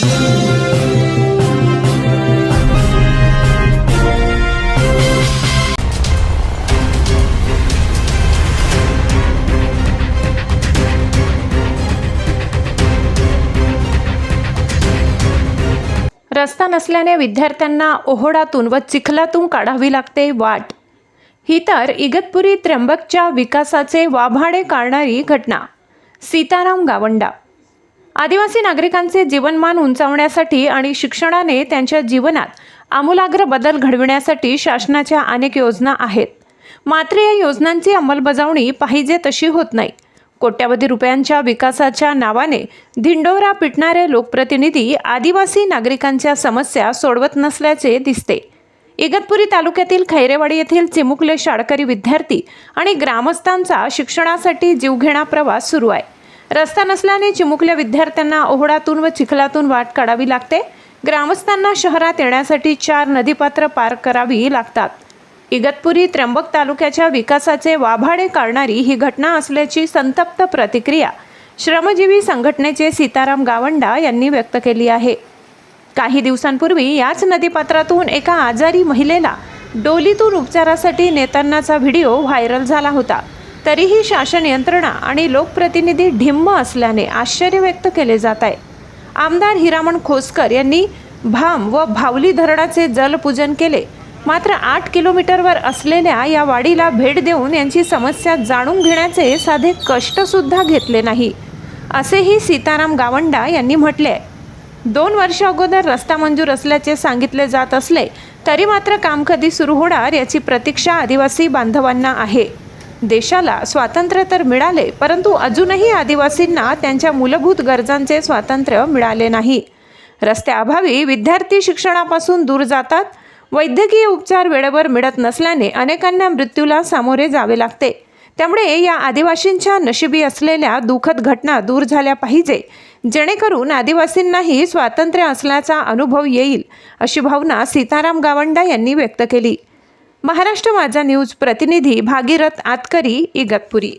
रस्ता नसल्याने विद्यार्थ्यांना ओहोडातून व चिखलातून काढावी लागते वाट. ही तर इगतपुरी त्र्यंबकच्या विकासाचे वाभाडे काढणारी घटना. सीताराम गावंडा आदिवासी नागरिकांचे जीवनमान उंचावण्यासाठी आणि शिक्षणाने त्यांच्या जीवनात आमूलाग्र बदल घडविण्यासाठी शासनाच्या अनेक योजना आहेत. मात्र या योजनांची अंमलबजावणी पाहिजे तशी होत नाही. कोट्यावधी रुपयांच्या विकासाच्या नावाने धिंडोरा पिटणारे लोकप्रतिनिधी आदिवासी नागरिकांच्या समस्या सोडवत नसल्याचे दिसते. इगतपुरी तालुक्यातील खैरेवाडी येथील चिमुकले शाळकरी विद्यार्थी आणि ग्रामस्थांचा शिक्षणासाठी जीवघेणा प्रवास सुरू आहे. रस्ता नसल्याने चिमुकल्या विद्यार्थ्यांना ओहडातून व चिखलातून वाट काढावी लागते. ग्रामस्थांना शहरात येण्यासाठी चार नदीपात्र पार करावी लागतात. इगतपुरी त्र्यंबक तालुक्याच्या विकासाचे वाभाडे काढणारी ही घटना असल्याची संतप्त प्रतिक्रिया श्रमजीवी संघटनेचे सीताराम गावंडा यांनी व्यक्त केली आहे. काही दिवसांपूर्वी याच नदीपात्रातून एका आजारी महिलेला डोलीतून उपचारासाठी नेतानाचा व्हिडिओ व्हायरल झाला होता. तरीही शासन यंत्रणा आणि लोकप्रतिनिधी ढिम्म असल्याने आश्चर्य व्यक्त केले जात आहे. आमदार हिरामण खोसकर यांनी भाम व भावली धरणाचे जलपूजन केले. मात्र आठ किलोमीटरवर असलेल्या या वाडीला भेट देऊन यांची समस्या जाणून घेण्याचे साधे कष्टसुद्धा घेतले नाही. असेही सीताराम गावंडा यांनी म्हटले आहे. दोन वर्ष अगोदर रस्ता मंजूर असल्याचे सांगितले जात असले तरी मात्र काम कधी सुरू होणार याची प्रतीक्षा आदिवासी बांधवांना आहे. देशाला स्वातंत्र्य तर मिळाले परंतु अजूनही आदिवासींना त्यांच्या मूलभूत गरजांचे स्वातंत्र्य मिळाले नाही. रस्त्याअभावी विद्यार्थी शिक्षणापासून दूर जातात. वैद्यकीय उपचार वेळेवर मिळत नसल्याने अनेकांना मृत्यूला सामोरे जावे लागते. त्यामुळे या आदिवासींच्या नशिबी असलेल्या दुःखद घटना दूर झाल्या पाहिजे. जेणेकरून आदिवासींनाही स्वातंत्र्य असल्याचा अनुभव येईल अशी भावना सीताराम गावंडा यांनी व्यक्त केली. महाराष्ट्र माझा न्यूज प्रतिनिधी भागीरथ आतकरी इगतपुरी